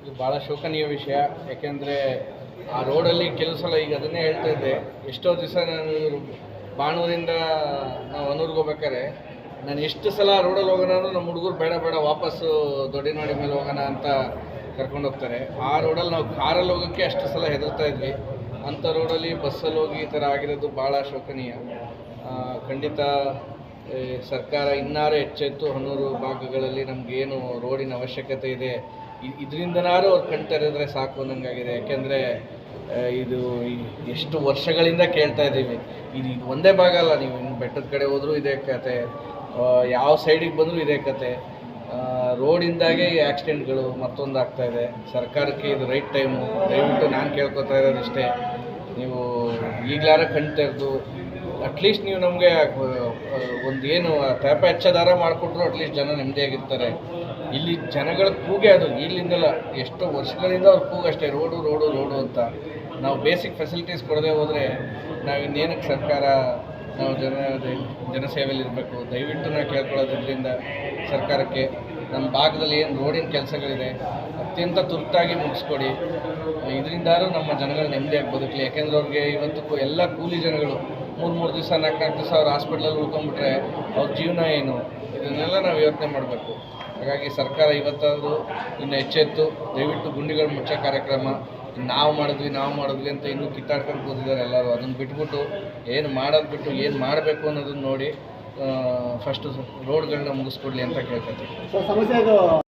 ಇದು ಭಾಳ ಶೋಕನೀಯ ವಿಷಯ. ಯಾಕೆಂದ್ರೆ ಆ ರೋಡಲ್ಲಿ ಕೆಲವು ಸಲ ಈಗ ಅದನ್ನೇ ಹೇಳ್ತಾ ಇದ್ದೆ. ಎಷ್ಟೋ ದಿವಸ ನಾನು ಬಾಣೂರಿಂದ ನಾವು ಅನೂರ್ಗೆ ಹೋಗ್ಬೇಕಾರೆ ನಾನು ಎಷ್ಟು ಸಲ ರೋಡಲ್ಲಿ ಹೋಗೋಣ ಅಂದ್ರೆ ನಮ್ಮ ಹುಡುಗರು ಬೇಡ ಬೇಡ, ವಾಪಸ್ಸು ದೊಡ್ಡನಾಡಿ ಮೇಲೆ ಹೋಗೋಣ ಅಂತ ಕರ್ಕೊಂಡು ಹೋಗ್ತಾರೆ. ಆ ರೋಡಲ್ಲಿ ನಾವು ಕಾರಲ್ಲಿ ಹೋಗೋಕ್ಕೆ ಅಷ್ಟು ಸಲ ಹೆದರ್ತಾ ಇದ್ವಿ. ಅಂಥ ರೋಡಲ್ಲಿ ಬಸ್ಸಲ್ಲಿ ಹೋಗಿ ಈ ಥರ ಆಗಿರೋದು ಭಾಳ ಶೋಕನೀಯ. ಖಂಡಿತ ಸರ್ಕಾರ ಇನ್ನಾರು ಎಚ್ಚೆತ್ತು ಹನ್ನೂರು ಭಾಗಗಳಲ್ಲಿ ನಮಗೇನು ರೋಡಿನ ಅವಶ್ಯಕತೆ ಇದೆ. ಇದರಿಂದನಾರು ಅವ್ರು ಕಣ್ ತೆರೆದ್ರೆ ಸಾಕು ಅನ್ನಂಗಾಗಿದೆ. ಯಾಕೆಂದರೆ ಇದು ಎಷ್ಟು ವರ್ಷಗಳಿಂದ ಕೇಳ್ತಾ ಇದ್ದೀವಿ. ಇದು ಇದು ಒಂದೇ ಭಾಗ ಅಲ್ಲ, ನೀವು ಇನ್ನು ಬೆಟ್ಟದ ಕಡೆ ಹೋದರೂ ಇದೇ ಕತೆ. ಯಾವ ಸೈಡಿಗೆ ಬಂದರೂ ಇದೇ ಕತೆ. ರೋಡಿಂದಾಗೆ ಈ ಆಕ್ಸಿಡೆಂಟ್ಗಳು ಮತ್ತೊಂದು ಆಗ್ತಾ ಇದೆ. ಸರ್ಕಾರಕ್ಕೆ ಇದು ರೈಟ್ ಟೈಮು. ದಯವಿಟ್ಟು ನಾನು ಕೇಳ್ಕೊತಾ ಇರೋದಿಷ್ಟೇ. ನೀವು ಈಗಲಾರ ಕಣ್ ತೆರೆದು ಅಟ್ಲೀಸ್ಟ್ ನೀವು ನಮಗೆ ಒಂದು ಏನು ತೇಪ ಹೆಚ್ಚದಾರ ಮಾಡಿಕೊಟ್ರು ಅಟ್ಲೀಸ್ಟ್ ಜನ ನೆಮ್ಮದಿಯಾಗಿರ್ತಾರೆ ಇಲ್ಲಿ ಜನಗಳ ಕೂಗೆ ಅದು. ಇಲ್ಲಿಂದಲ್ಲ ಎಷ್ಟೋ ವರ್ಷಗಳಿಂದ ಅವ್ರ ಕೂಗು ಅಷ್ಟೇ. ರೋಡು ರೋಡು ರೋಡು ಅಂತ. ನಾವು ಬೇಸಿಕ್ ಫೆಸಿಲಿಟೀಸ್ ಕೊಡದೆ ಹೋದರೆ ನಾವು ಇನ್ನೇನಕ್ಕೆ ಸರ್ಕಾರ, ನಾವು ಜನ ಜನಸೇವೆಯಲ್ಲಿ ಇರಬೇಕು. ದಯವಿಟ್ಟು ನಾವು ಕೇಳ್ಕೊಳ್ಳೋದ್ರಿಂದ ಸರ್ಕಾರಕ್ಕೆ ನಮ್ಮ ಭಾಗದಲ್ಲಿ ಏನು ರೋಡಿನ ಕೆಲಸಗಳಿದೆ, ಅತ್ಯಂತ ತುರ್ತಾಗಿ ಮುಗಿಸ್ಕೊಡಿ. ಇದರಿಂದಾದ್ರೂ ನಮ್ಮ ಜನಗಳು ನೆಮ್ಮದಿ ಬದುಕಲಿ ಯಾಕೆಂದ್ರೆ ಅವ್ರಿಗೆ ಇವತ್ತು ಎಲ್ಲ ಕೂಲಿ ಜನಗಳು ಮೂರು ಮೂರು ದಿವಸ ನಾಲ್ಕು ನಾಲ್ಕು ದಿವಸ ಅವ್ರು ಹಾಸ್ಪಿಟ್ಲಲ್ಲಿ ಉಳ್ಕೊಂಡ್ಬಿಟ್ರೆ ಅವ್ರ ಜೀವನ ಏನು? ಇದನ್ನೆಲ್ಲ ನಾವು ಯೋಚನೆ ಮಾಡಬೇಕು. ಹಾಗಾಗಿ ಸರ್ಕಾರ ಇವತ್ತಾದರೂ ಇನ್ನು ಎಚ್ಚೆತ್ತು, ದಯವಿಟ್ಟು ಗುಂಡಿಗಳ ಮುಚ್ಚೋ ಕಾರ್ಯಕ್ರಮ. ನಾವು ಮಾಡಿದ್ವಿ ನಾವು ಮಾಡಿದ್ವಿ ಅಂತ ಇನ್ನೂ ಕಿತ್ತಾಡ್ಕೊಂಡು ಕೂತಿದ್ದಾರೆ ಎಲ್ಲರೂ. ಅದನ್ನು ಬಿಟ್ಬಿಟ್ಟು ಏನು ಮಾಡೋದು ಬಿಟ್ಟು ಏನು ಮಾಡಬೇಕು ಅನ್ನೋದನ್ನು ನೋಡಿ. ಫಸ್ಟು ರೋಡ್ಗಳನ್ನ ಮುಗಿಸ್ಕೊಡ್ಲಿ ಅಂತ ಕೇಳ್ಕೊತೀವಿ